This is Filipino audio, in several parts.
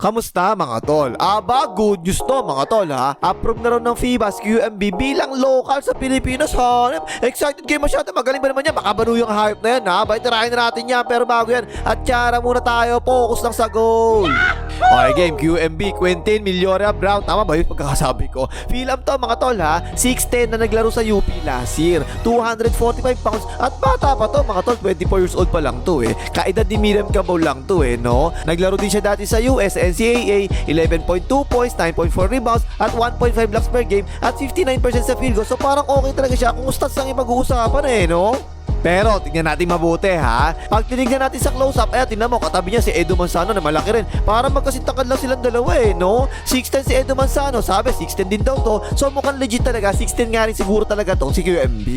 Kamusta mga tol? Aba, good news to mga tol ha. Approve na rin ng FIBAS QMB bilang local sa Pilipinas ha. Excited kayo masyado. Magaling ba naman yan? Makabano yung hype na yan ha. Baitirahin na natin yan. Pero bago yan, at tsara muna tayo. Focus lang sa goal. Okay game, QMB, Quentin, Milloria, Brown. Tama ba yung pagkakasabi ko? Film to mga tol ha. 6'10 na naglaro sa UP last year. 245 pounds. At bata pa to mga tol. 24 years old pa lang to eh. Kaedad ni Miriam Cabau lang to eh no. Naglaro din siya dati sa US NCAA. 11.2 points, 9.4 rebounds, at 1.5 blocks per game. At 59% sa field goal. So parang okay talaga siya kung stats lang yung pag-uusapan eh no. Pero tingnan natin mabuti ha. Pag tinignan natin sa close-up, eh tingnan mo katabi niya si Edo Manzano na malaki rin. Para magkasintangkad lang silang dalawa eh, no? 6'10 si Edo Manzano, sabi 6'10 din daw to. So mukhang legit talaga, 6'10 nga rin siguro talaga tong si QMB.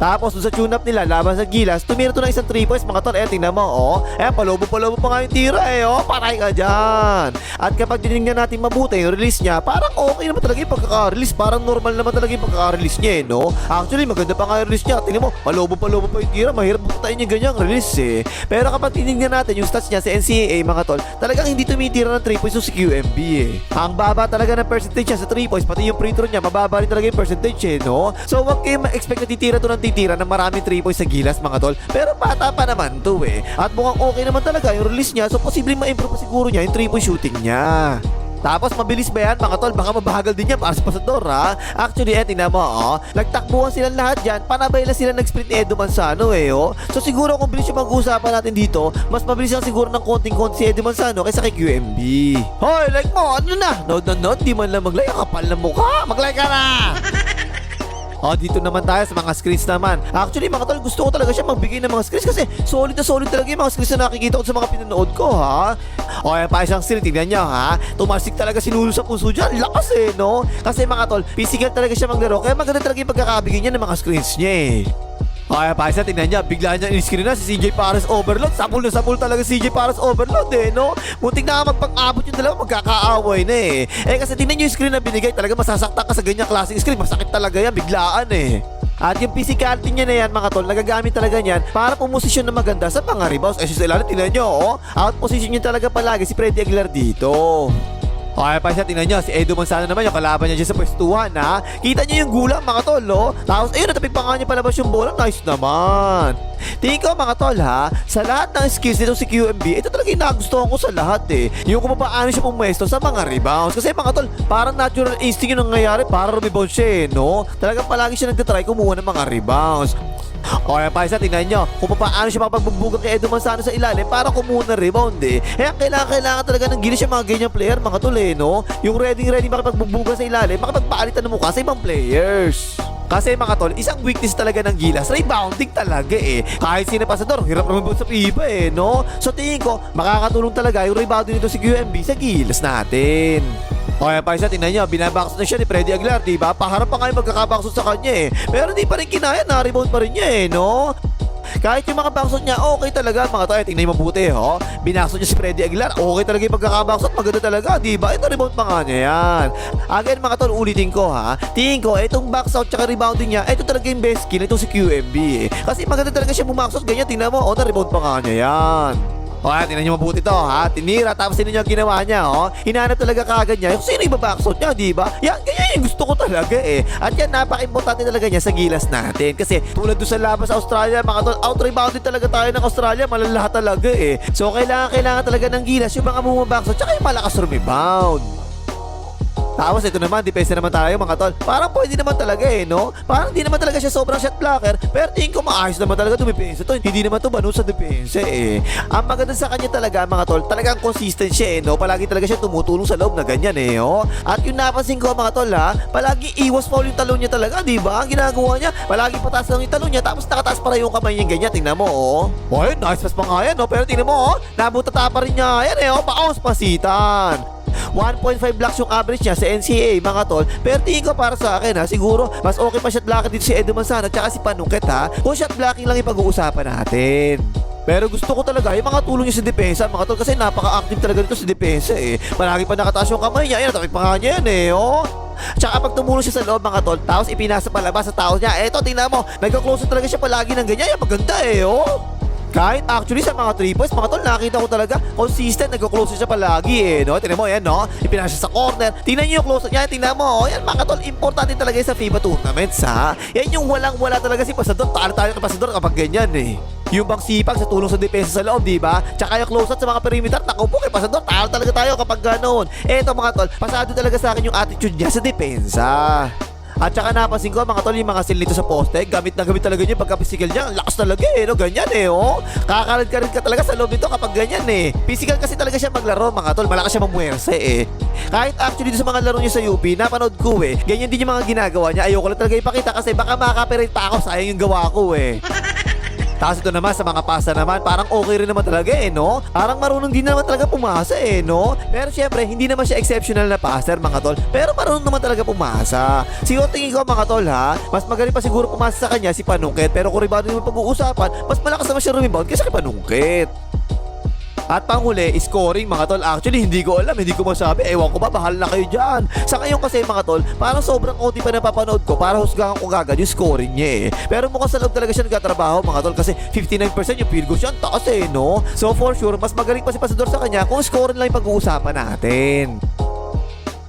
Tapos doon sa tune-up nila laban sa Gilas, tumira to ng isang 3 points mga tol. Eh, tingnan mo, oh. Eh, palobo-palobo pa nga yung tira eh, oh. Paray ka dyan. At kapag tinignan natin mabuti yung release niya, parang okay naman talaga yung pagkaka-release. Parang normal naman talaga yung pagkaka-release niya eh, no? Actually, maganda pa nga yung release niya. Tingnan mo, palobo-palobo pa yung tira. Mahirap buktayin yung ganyang release eh. Pero kapag tinignan natin yung stats niya sa NCAA mga tol, talagang hindi tumitira ng 3 points yung si QMB eh. Ang baba talaga ng percentage niya sa 3 points, pati yung free throw niya, mababa rin talaga yung percentage eh, no? So, wag kayo ma-expect na titira to ng titira ng maraming 3 points sa gilas mga tol. Pero bata pa naman to eh. At mukhang okay naman talaga yung release niya, so posibleng ma-improve siguro niya yung 3 point shooting niya. Tapos mabilis ba yan mga tol? Baka mabahagal din yan para sa pasador ha. Actually, eh, tingnan mo oh. Nagtakbuhan silang lahat dyan. Panabay na sila nag-sprint Edo Manzano eh oh. So siguro kung bilis yung mag-uusapan natin dito, mas mabilis lang siguro ng konting-konti si Edo Manzano kaysa kay QMB. Hoy, like mo, ano na? Nod na nod, di man lang mag-like. Kapal na mukha. Mag-like ka na! Oh, dito naman tayo sa mga screens naman. Actually, mga tol, gusto ko talaga siya magbigay ng mga screens kasi solid na solid talaga yung mga screens na nakikita ko sa mga pinanood ko, ha? O, yan pa isang screen, tignan niyo, ha? Tumalsik talaga sinulo sa puso dyan. Lakas eh, no? Kasi mga tol, physical talaga siya maglaro. Kaya maganda talaga yung pagkakabigay niya ng mga screens niya eh. Kaya pa isa, tingnan niya, bigla niya in-screen na si CJ Paris Overload. Sapul na sapul talaga si CJ Paris Overload eh, no? Muntik na nga magpang-abot yung dalawa, magkakaaway na eh. Eh kasi tingnan niyo yung screen na binigay, talaga masasaktan ka sa ganyang klaseng screen. Masakit talaga yan, biglaan eh. At yung physicality niya na yan mga tol, nagagamit talaga niyan para pumosisyon na maganda sa mga rebounds. Eh sa ilalim, tingnan niyo, oh. Out position niya talaga palagi si Freddy Aguilar dito. Okay pa siya, tingnan nyo, si Edo Manzano naman yung kalaban niya dyan sa pwestuhan ha. Kita niyo yung gulang mga tol, no? Tapos ayun, natapik pa nga niya palabas yung bola, nice naman. Tingin ko mga tol ha, sa lahat ng skills nito si QMB, ito talaga yung nagustuhan ko sa lahat eh. Yung kung paano siya pumwesto sa mga rebounds. Kasi mga tol, parang natural instinct yung nangyayari para rebound siya eh, no? Talagang palagi siya nagtatry kumuha ng mga rebounds. O yan pa isa, tingnan nyo kung paano siya makapagbubugan kay Edo Manzano sa ilalim para kumuha ng rebound eh. Ang kailangan, kailangan talaga ng gilis yung mga ganyan player, mga tol eh, no? Yung ready ready makapagbubugan sa ilalim, makapagpaalitan ng mukha sa ibang players. Kasi mga tol, isang weakness talaga ng Gilas, rebounding talaga eh. Kahit sino pasador, hirap naman sa pipa eh, no? So tingin ko, makakatulong talaga yung rebounding nito si QMB sa Gilas natin. O yan pa isa, tingnan nyo, binabaksot na siya ni Freddy Aguilar, di ba? Paharap pa nga yung magkakabaksot sa kanya eh. Pero hindi pa rin kinaya, na-rebound pa rin niya eh, no? Kahit yung mga baksot niya, okay talaga mga tayo. Tingnan mo mabuti, ho. Binaksot niya si Freddy Aguilar. Okay talaga yung pagkakabaksot. Maganda talaga, di ba? Ito rebound pa nga niya yan. Again, mga tol, ulitin ko, ha. Tingin ko, itong backsout tsaka rebounding niya, ito talaga yung best skill. Ito si QMB, eh. Kasi maganda talaga siya bumaksot. Ganyan, tingnan mo. O, na-rebound pa nga niya yan. O, oh, tingnan niyo mabuti to, ha? Tinira, tapos sino ang ginawa niya, oh? Hinanap talaga kagad niya. Yung sino yung babaksot niya, di ba? Yan, ganyan yung gusto ko talaga, eh. At yan, napaka-importante talaga niya sa gilas natin. Kasi, tulad doon sa laban sa Australia, mga tol, out-rebounded talaga tayo ng Australia. Malalahat talaga, eh. So, kailangan, kailangan talaga ng gilas yung mga bumabaksot, tsaka yung malakas rebound. Tapos ito naman, depensa naman tayo mga tol. Parang pwede naman talaga eh, no? Parang hindi naman talaga siya sobrang shot blocker. Pero tingin ko maayos naman talaga dumipensa to. Hindi naman to banu sa depensa eh. Ang maganda sa kanya talaga mga tol, talagang consistent siya eh, no? Palagi talaga siya tumutulong sa loob na ganyan eh, oh. At yung napansin ko mga tol ha, palagi iwas foul yung talon niya talaga, di ba? Ang ginagawa niya, palagi pataas lang yung talon niya, tapos nakataas para yung kamay niya ganyan. Tingnan mo, oh. Oh, nice pass pa nga yan, no? Pero tingnan mo, oh. Nabutata pa rin niya yan eh, oh. Paos pasitan. 1.5 blocks yung average niya sa NCAA mga tol. Pero tingin ko para sa akin ha, siguro mas okay pa shot blocking dito si Edo Manzano at si Panungket ha. Kung shot blocking lang yung pag-uusapan natin. Pero gusto ko talaga yung mga tulong niya sa depensa mga tol kasi napaka-active talaga dito sa depensa eh. Palagi pa nakataas yung kamay niya. Ayan, tapos pa nga niya yan eh. Oh. Tsaka pag tumulong siya sa loob mga tol, tapos ipinasa palabas sa tao niya, eto tingnan mo, nagka-close talaga siya palagi ng ganyan. Yan, maganda eh, oh. Kahit actually sa mga 3 points, mga tol, nakita ko talaga consistent, nagko-close siya palagi eh, no? Tingnan mo yan, no? Ipinasa siya sa corner. Tingnan niyo yung close niya, tingnan mo. Oh, yan, mga tol, importante talaga sa FIBA tournaments, ha? Yan yung walang-wala talaga si Pasador. Talo tayo kay Pasador kapag ganyan eh. Yung bang sipag sa tulong sa depensa sa loob, di ba? Tsaka yung close out sa mga perimeter, naku po kay Pasador, talo talaga tayo kapag gano'n. Eto mga tol, pasado talaga sa akin yung attitude niya sa depensa. At saka napansin ko mga tol yung mga seal nito sa poste Gamit na gamit talaga niya pagka physical niya Ang lakas talaga eh no? Ganyan eh oh. Kakarad ka rin ka talaga sa loob nito kapag ganyan eh. Physical kasi talaga siya maglaro mga tol. Malakas siya mamuwerse eh. Kahit actually sa mga laro niya sa UP Napanood ko eh. Ganyan din yung mga ginagawa niya. Ayoko lang talaga ipakita kasi baka makaka-copyright pa ako. Sayang yung gawa ko eh tapos ito naman sa mga pasta naman, parang okay rin naman talaga eh, no? Parang marunong din naman talaga pumasa eh, no? Pero syempre, hindi naman siya exceptional na passer, mga tol. Pero marunong naman talaga pumasa. Siguro tingin ko, mga tol, ha? Mas magaling pa siguro pumasa sa kanya si Panungkit. Pero kung rebound yung pag-uusapan, mas malakas naman siya rebound kaysa kay Panungkit. At panghuli, scoring mga tol. Actually, hindi ko alam, hindi ko masabi. Ewan ko ba, bahal na kayo dyan. Sa ngayon kasi mga tol, parang sobrang konti pa napapanood ko para husgahan ko agad yung scoring niya eh. Pero mukhang sa loob talaga siya nagtatrabaho mga tol kasi 59% yung field goal siya. Taas eh, no? So for sure, mas magaling pa si Pasador sa kanya kung scoring lang yung pag-uusapan natin.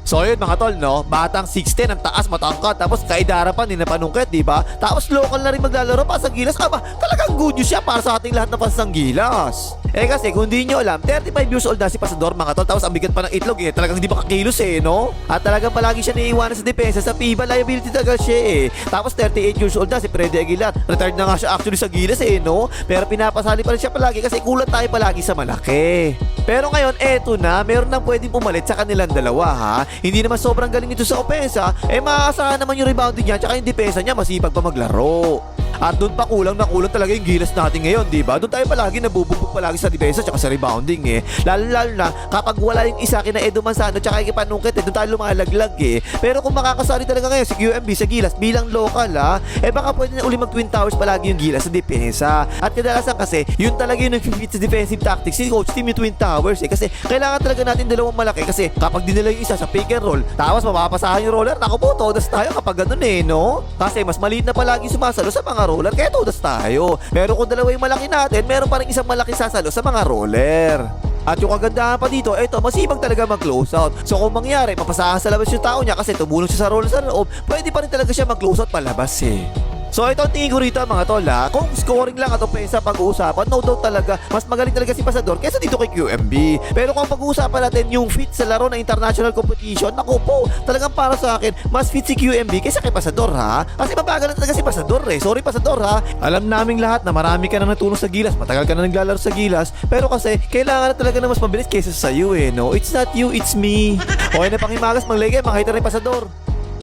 So yun mga tol, no? Batang 6'10, ang taas, matangkad. Tapos kaidara pa, ninapanungkit, di ba? Tapos local na rin maglalaro pa sa gilas. Aba, talagang good news siya para sa ating lahat na pasang gilas. Eh kasi kung di nyo alam, 35 years old na si Pasador mga tol. Tapos ang bigat pa ng itlog eh. Talagang hindi makakilos eh, no? At talagang palagi siya naiiwanan sa depensa sa FIBA. Liability talaga siya eh. Tapos 38 years old na si Freddy Aguilar. Retired na nga siya actually sa gilas eh, no? Pero pinapasali pa rin siya palagi kasi kulat tayo palagi sa malaki. Pero ngayon, eto na. Meron nang pwedeng pumalit sa kanilang dalawa ha. Hindi naman sobrang galing ito sa opensa. Eh maaasahan naman yung rebounding niya tsaka yung depensa niya masipag pa maglaro. At doon pa kulang na kulang talaga yung gilas natin ngayon, di ba? Doon tayo palagi nabubugbog palagi sa depensa tsaka sa rebounding eh. Lalo-lalo na kapag wala yung isa kina Edo Manzano tsaka kay Panungkit eh, doon tayo lumalaglag eh. Pero kung makakasali talaga ngayon si QMB sa gilas bilang local ha, eh baka pwede na uli mag Twin Towers palagi yung gilas sa depensa. At kadalasan kasi, yun talaga yung nag-fit sa defensive tactics si Coach Team yung Twin Towers eh. Kasi kailangan talaga natin dalawang malaki kasi kapag dinala yung isa sa pick and roll, tapos mapapasahan yung roller, naku po, todas tayo kapag ganun eh, no? Kasi mas maliit na palagi sumasalo sa mga roller, kaya todas tayo. Pero kung dalawa yung malaki natin, meron pa rin isang malaki sasalo sa mga roller. At yung kagandahan pa dito, eto, masipag talaga mag-close out. So kung mangyari, mapasahan sa labas yung tao niya kasi tumulong siya sa roller sa loob, pwede pa rin talaga siya mag-close out palabas eh. So ito ang tingin ko rito mga tol ha. Kung scoring lang at opensa pag-uusapan, no doubt talaga, mas magaling talaga si Pasador kaysa dito kay QMB. Pero kung pag-uusapan natin yung fit sa laro ng international competition, naku po, talagang para sa akin, mas fit si QMB kaysa kay Pasador ha. Kasi mabagal na talaga si Pasador eh. Sorry Pasador ha. Alam naming lahat na marami ka na natulong sa gilas, matagal ka na naglalaro sa gilas, pero kasi kailangan na talaga na mas mabilis kaysa sa iyo eh, no? It's not you, it's me. Okay na panghimagas, manglagay, makita rin Pasador.